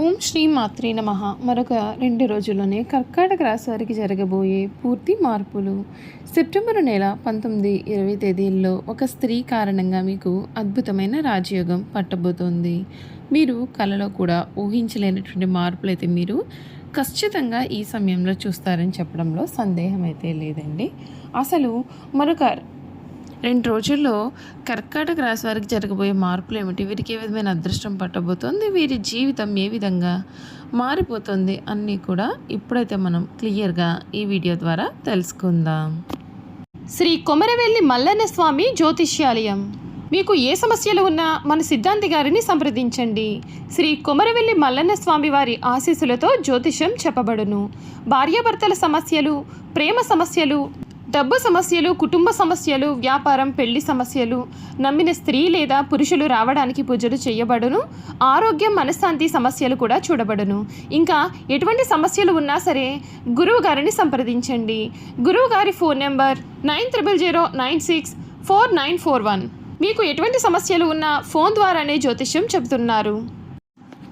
ఓం శ్రీ మాత్రే నమ. మరొక రెండు రోజుల్లోనే కర్కాటక రాశి వారికి జరగబోయే పూర్తి మార్పులు. సెప్టెంబరు నెల పంతొమ్మిది ఇరవై తేదీల్లో ఒక స్త్రీ కారణంగా మీకు అద్భుతమైన రాజయోగం పట్టబోతోంది. మీరు కలలో కూడా ఊహించలేనటువంటి మార్పులు అయితే మీరు ఖచ్చితంగా ఈ సమయంలో చూస్తారని చెప్పడంలో సందేహం అయితే లేదండి. అసలు మరొక రెండు రోజుల్లో కర్కాటక రాశి వారికి జరగబోయే మార్పులు ఏమిటి? వీరికి ఏ విధమైన అదృష్టం పట్టబోతోంది? వీరి జీవితం ఏ విధంగా మారిపోతుంది? అన్నీ కూడా ఇప్పుడైతే మనం క్లియర్గా ఈ వీడియో ద్వారా తెలుసుకుందాం. శ్రీ కొమరవెల్లి మల్లన్న స్వామి జ్యోతిష్యాలయం. మీకు ఏ సమస్యలు ఉన్నా మన సిద్ధాంతి గారిని సంప్రదించండి. శ్రీ కొమరవెల్లి మల్లన్న స్వామి వారి ఆశీస్సులతో జ్యోతిష్యం చెప్పబడును. భార్యాభర్తల సమస్యలు ప్రేమ సమస్యలు డబ్బు సమస్యలు కుటుంబ సమస్యలు వ్యాపారం పెళ్ళి సమస్యలు నమ్మిన స్త్రీ లేదా పురుషులు రావడానికి పూజలు చేయబడును ఆరోగ్యం మనశ్శాంతి సమస్యలు కూడా చూడబడును. ఇంకా ఎటువంటి సమస్యలు ఉన్నా సరే గురువు గారిని సంప్రదించండి. గురువు గారి phone number nine triple zero nine six four nine four one. మీకు ఎటువంటి సమస్యలు ఉన్నా ఫోన్ ద్వారానే జ్యోతిష్యం చెబుతున్నారు.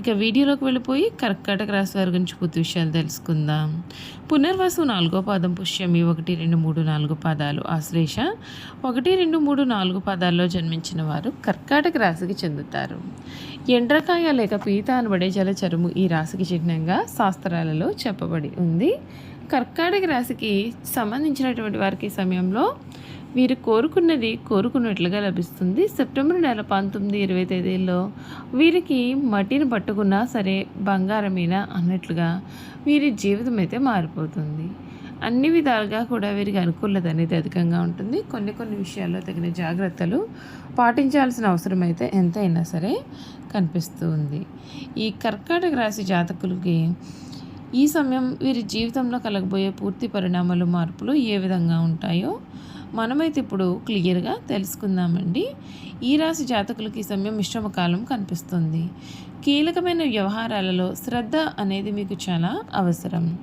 ఇక వీడియోలోకి వెళ్ళిపోయి కర్కాటక రాశి వారి గురించి పూర్తి విషయాలు తెలుసుకుందాం. పునర్వసు నాలుగో పాదం పుష్యమి ఒకటి రెండు మూడు నాలుగు పాదాలు ఆశ్లేష. ఒకటి రెండు మూడు నాలుగు పాదాల్లో జన్మించిన వారు కర్కాటక రాశికి చెందుతారు. ఎండ్రకాయ లేక పీత అనబడే జలచరుము ఈ రాశికి చిహ్నంగా శాస్త్రాలలో చెప్పబడి ఉంది. కర్కాటక రాశికి సంబంధించినటువంటి వారికి సమయంలో వీరు కోరుకున్నది కోరుకున్నట్లుగా లభిస్తుంది. సెప్టెంబర్ నెల పంతొమ్మిది ఇరవై తేదీల్లో వీరికి మట్టిని పట్టుకున్నా సరే బంగారమేనా అన్నట్లుగా వీరి జీవితం అయితే మారిపోతుంది. అన్ని విధాలుగా కూడా వీరికి అనుకూలత అనేది అధికంగా ఉంటుంది. కొన్ని కొన్ని విషయాల్లో తగిన జాగ్రత్తలు పాటించాల్సిన అవసరం అయితే ఎంతైనా సరే కనిపిస్తూ ఉంది. ఈ కర్కాటక రాశి జాతకులకి ఈ సమయం వీరి జీవితంలో కలగబోయే పూర్తి పరిణామాలు మార్పులు ఏ విధంగా ఉంటాయో మనమైతే ఇప్పుడు క్లియర్గా తెలుసుకుందామండి. ఈ రాశి జాతకులకి సమయం మిశ్రమ కాలం కనిపిస్తుంది. కీలకమైన వ్యవహారాలలో శ్రద్ధ అనేది మీకు చాలా అవసరం.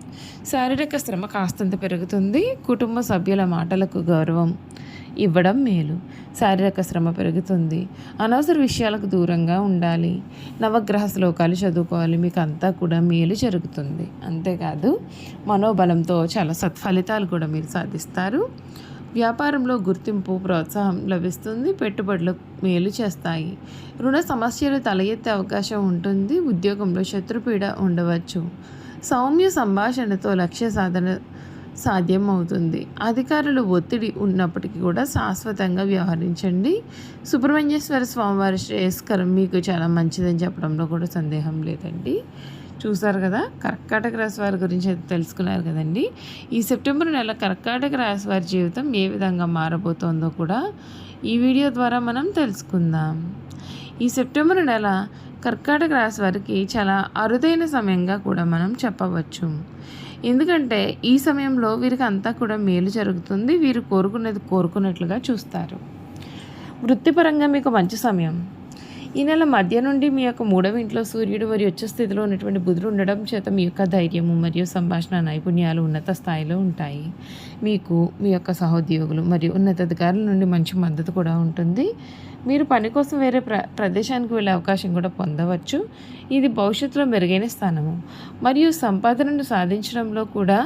శారీరక శ్రమ కాస్తంత పెరుగుతుంది. కుటుంబ సభ్యుల మాటలకు గౌరవం ఇవ్వడం మేలు. శారీరక శ్రమ పెరుగుతుంది. అనవసర విషయాలకు దూరంగా ఉండాలి. నవగ్రహ శ్లోకాలు చదువుకోవాలి. మీకు అంతా కూడా మేలు జరుగుతుంది. అంతేకాదు మనోబలంతో చాలా సత్ఫలితాలు కూడా మీరు సాధిస్తారు. వ్యాపారంలో గుర్తింపు ప్రోత్సాహం లభిస్తుంది పెట్టుబడులు మేలు చేస్తాయి. రుణ సమస్యలు తల ఎత్తే అవకాశం ఉంటుంది ఉద్యోగంలో శత్రుపీడ ఉండవచ్చు. సౌమ్య సంభాషణతో లక్ష్య సాధన సాధ్యం అవుతుంది అధికారులు ఒత్తిడి ఉన్నప్పటికీ కూడా శాశ్వతంగా వ్యవహరించండి. సుబ్రహ్మణ్యేశ్వర స్వామివారి శ్రేయస్కరం మీకు చాలా మంచిదని చెప్పడంలో కూడా సందేహం లేదండి. చూసారు కదా? కర్కాటక రాశి వారి గురించి తెలుసుకున్నారు కదండి. ఈ సెప్టెంబర్ నెల కర్కాటక రాశి వారి జీవితం ఏ విధంగా మారబోతోందో కూడా ఈ వీడియో ద్వారా మనం తెలుసుకుందాం. ఈ సెప్టెంబర్ నెల కర్కాటక రాశి వారికి చాలా అరుదైన సమయంగా కూడా మనం చెప్పవచ్చు. ఎందుకంటే ఈ సమయంలో వీరికి అంతా కూడా మేలు జరుగుతుంది. వీరు కోరుకునేది కోరుకున్నట్లుగా చూస్తారు. వృత్తిపరంగా మీకు మంచి సమయం. ఈ నెల మధ్య నుండి మీ యొక్క మూడవ ఇంట్లో సూర్యుడు మరియు ఉచ్చ స్థితిలో ఉన్నటువంటి బుధుడు ఉండడం చేత మీ యొక్క ధైర్యము మరియు సంభాషణ నైపుణ్యాలు ఉన్నత స్థాయిలో ఉంటాయి. మీకు మీ యొక్క సహోద్యోగులు మరియు ఉన్నతాధికారుల నుండి మంచి మద్దతు కూడా ఉంటుంది. మీరు పని కోసం వేరే ప్ర ప్రదేశానికి వెళ్ళే అవకాశం కూడా పొందవచ్చు. ఇది భవిష్యత్తులో మెరుగైన స్థానము. మరియు సంపాదనను సాధించడంలో కూడా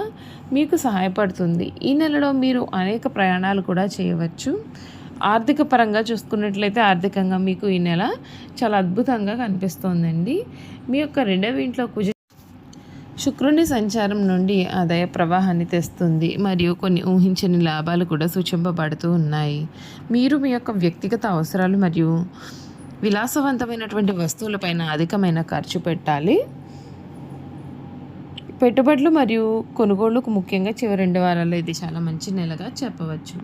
మీకు సహాయపడుతుంది. ఈ నెలలో మీరు అనేక ప్రయాణాలు కూడా చేయవచ్చు. ఆర్థిక పరంగా చూసుకున్నట్లయితే ఆర్థికంగా మీకు ఈ నెల చాలా అద్భుతంగా కనిపిస్తోందండి. మీ యొక్క రెండవ ఇంట్లో కుజ శుక్రుని సంచారం నుండి ఆదాయ ప్రవాహాన్ని తెస్తుంది. మరియు కొన్ని ఊహించని లాభాలు కూడా సూచింపబడుతూ ఉన్నాయి. మీరు మీ యొక్క వ్యక్తిగత అవసరాలు మరియు విలాసవంతమైనటువంటి వస్తువులపైన అధికమైన ఖర్చు పెట్టాలి. పెట్టుబడులు మరియు కొనుగోళ్ళకు ముఖ్యంగా చివరి రెండు వారాల్లో ఇది చాలా మంచి నెలగా చెప్పవచ్చు.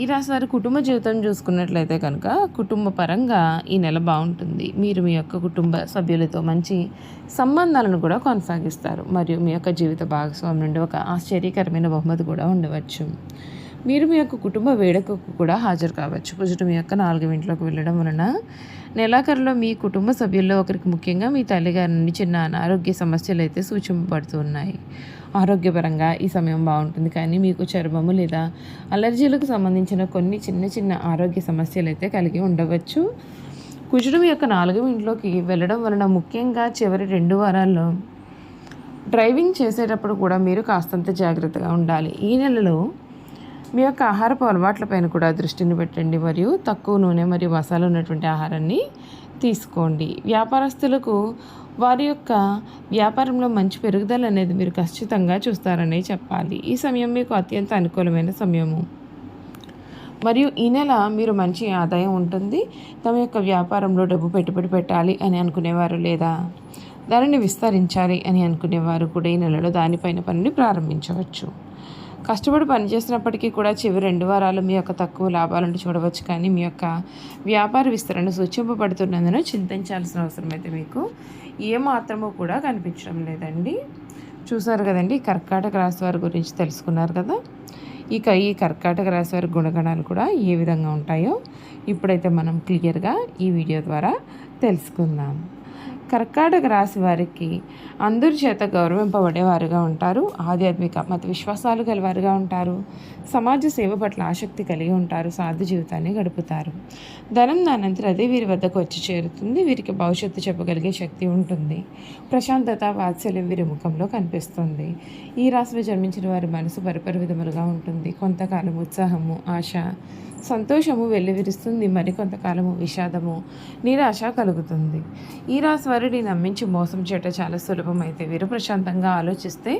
ఈ రాశి వారి కుటుంబ జీవితం చూసుకున్నట్లయితే కనుక కుటుంబ పరంగా ఈ నెల బాగుంటుంది. మీరు మీ యొక్క కుటుంబ సభ్యులతో మంచి సంబంధాలను కూడా కొనసాగిస్తారు. మరియు మీ యొక్క జీవిత భాగస్వామి నుండి ఒక ఆశ్చర్యకరమైన బహుమతి కూడా ఉండవచ్చు. మీరు మీ యొక్క కుటుంబ వేడుకకు కూడా హాజరు కావచ్చు. కుజుడు మీ యొక్క నాలుగు ఇంట్లోకి వెళ్ళడం వలన నెలాఖరులో మీ కుటుంబ సభ్యుల్లో ఒకరికి ముఖ్యంగా మీ తల్లిగారి నుండి చిన్న అనారోగ్య సమస్యలు అయితే సూచింపబడుతున్నాయి. ఆరోగ్యపరంగా ఈ సమయం బాగుంటుంది. కానీ మీకు చర్మము లేదా అలర్జీలకు సంబంధించిన కొన్ని చిన్న చిన్న ఆరోగ్య సమస్యలు అయితే కలిగి ఉండవచ్చు. కుజుడు మీ యొక్క నాలుగవ ఇంట్లోకి వెళ్ళడం వలన ముఖ్యంగా చివరి రెండు వారాల్లో డ్రైవింగ్ చేసేటప్పుడు కూడా మీరు కాస్తంత జాగ్రత్తగా ఉండాలి. ఈ నెలలో మీ యొక్క ఆహారపు అలవాట్లపైన కూడా దృష్టిని పెట్టండి మరియు తక్కువ నూనె మరియు మసాలా ఉన్నటువంటి ఆహారాన్ని తీసుకోండి. వ్యాపారస్తులకు వారి యొక్క వ్యాపారంలో మంచి పెరుగుదల అనేది మీరు ఖచ్చితంగా చూస్తారనే చెప్పాలి. ఈ సమయం మీకు అత్యంత అనుకూలమైన సమయము. మరియు ఈ నెల మీరు మంచి ఆదాయం ఉంటుంది. తమ యొక్క వ్యాపారంలో డబ్బు పెట్టుబడి పెట్టాలి అని అనుకునేవారు లేదా? దానిని విస్తరించాలి అని అనుకునేవారు కూడా ఈ నెలలో దానిపైన పనిని ప్రారంభించవచ్చు. కష్టపడి పనిచేసినప్పటికీ కూడా చివరి రెండు వారాలు మీ యొక్క తక్కువ లాభాలను చూడవచ్చు కానీ మీ యొక్క వ్యాపార విస్తరణ సూచింపబడుతున్నందున చింతించాల్సిన అవసరం అయితే మీకు. ఏమాత్రము కూడా కనిపించడం లేదండి. చూసారు కదండి కర్కాటక రాశి వారి గురించి తెలుసుకున్నారు కదా. ఇక ఈ కర్కాటక రాశి వారి గుణగణాలు కూడా ఏ విధంగా ఉంటాయో ఇప్పుడైతే మనం క్లియర్గా ఈ వీడియో ద్వారా తెలుసుకుందాం. కర్కాటక రాశి వారికి అందరి చేత గౌరవింపబడేవారుగా ఉంటారు. ఆధ్యాత్మిక మత విశ్వాసాలు గలవారుగా ఉంటారు. సమాజ సేవ పట్ల ఆసక్తి కలిగి ఉంటారు. సాధు జీవితాన్ని గడుపుతారు. ధనం దానంతరం అదే వీరి వద్దకు వచ్చి చేరుతుంది. వీరికి భవిష్యత్తు చెప్పగలిగే శక్తి ఉంటుంది. ప్రశాంతత వాత్సల్యం వీరి ముఖంలో కనిపిస్తుంది. ఈ రాశిలో జన్మించిన వారి మనసు పరిపరి విధములుగా ఉంటుంది. కొంతకాలం ఉత్సాహము ఆశ సంతోషము వెల్లివిరుస్తుంది. మరి కొంతకాలము విషాదము నిరాశ కలుగుతుంది. ఈ రాశి ఎదుటివారిని నమ్మించి మోసం చేయటం చాలా సులభమైతే వీరు ప్రశాంతంగా ఆలోచిస్తే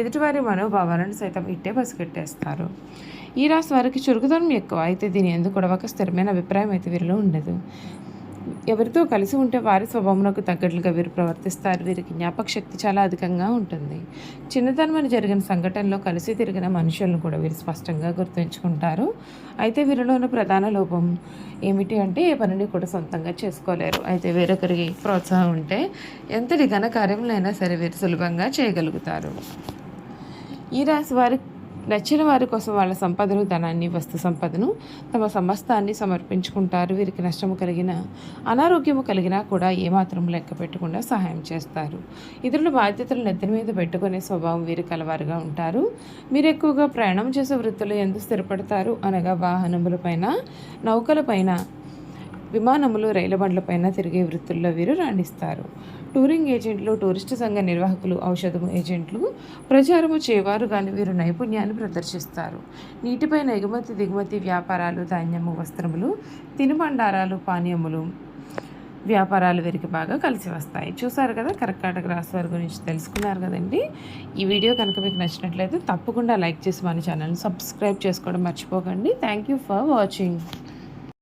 ఎదుటివారి మనోభావాలను సైతం ఇట్టే పసిగట్టేస్తారు. ఈ రాశి వారికి చురుకుదనం ఎక్కువ. అయితే దీని ఎందుకు కూడా ఒక స్థిరమైన అభిప్రాయం అయితే వీరిలో ఉండదు. ఎవరితో కలిసి ఉంటే వారి స్వభావమునకు తగ్గట్లుగా వీరు ప్రవర్తిస్తారు. వీరికి జ్ఞాపక శక్తి చాలా అధికంగా ఉంటుంది. చిన్నతనమని జరిగిన సంఘటనలో కలిసి తిరిగిన మనుషులను కూడా వీరు స్పష్టంగా గుర్తుంచుకుంటారు. అయితే వీరిలో ఉన్న ప్రధాన లోపం ఏమిటి అంటే ఏ పనిని కూడా సొంతంగా చేసుకోలేరు. అయితే వేరొకరికి ప్రోత్సాహం ఉంటే ఎంతటి ఘన కార్యములైనా సరే వీరు సులభంగా చేయగలుగుతారు. ఈ రాశి వారి నచ్చిన వారి కోసం వాళ్ళ సంపదను ధనాన్ని వస్తు సంపదను తమ సమస్తాన్ని సమర్పించుకుంటారు. వీరికి నష్టము కలిగిన అనారోగ్యము కలిగినా కూడా ఏమాత్రం లెక్క పెట్టకుండా సహాయం చేస్తారు. ఇతరుల బాధ్యతలు నెత్తిన మీద పెట్టుకునే స్వభావం వీరు కలవారుగా ఉంటారు. మీరు ఎక్కువగా ప్రయాణం చేసే వృత్తులు ఎందుకు స్థిరపడతారు? అనగా వాహనములపైన నౌకలపైన విమానములు రైలు బండ్లపైన తిరిగే వృత్తుల్లో వీరు రాణిస్తారు. టూరింగ్ ఏజెంట్లు టూరిస్టు సంఘ నిర్వాహకులు ఔషధము ఏజెంట్లు ప్రచారము చేయవారు కానీ వీరు నైపుణ్యాన్ని ప్రదర్శిస్తారు. నీటిపైన ఎగుమతి దిగుమతి వ్యాపారాలు ధాన్యము వస్త్రములు తినుబండారాలు పానీయములు వ్యాపారాలు వీరికి బాగా కలిసి వస్తాయి. చూసారు కదా కర్కాటక రాశి వారి గురించి తెలుసుకున్నారు కదండి. ఈ వీడియో కనుక మీకు నచ్చినట్లయితే తప్పకుండా లైక్ చేసి మన ఛానల్ని సబ్స్క్రైబ్ చేసుకోవడం మర్చిపోకండి. Thank you for watching.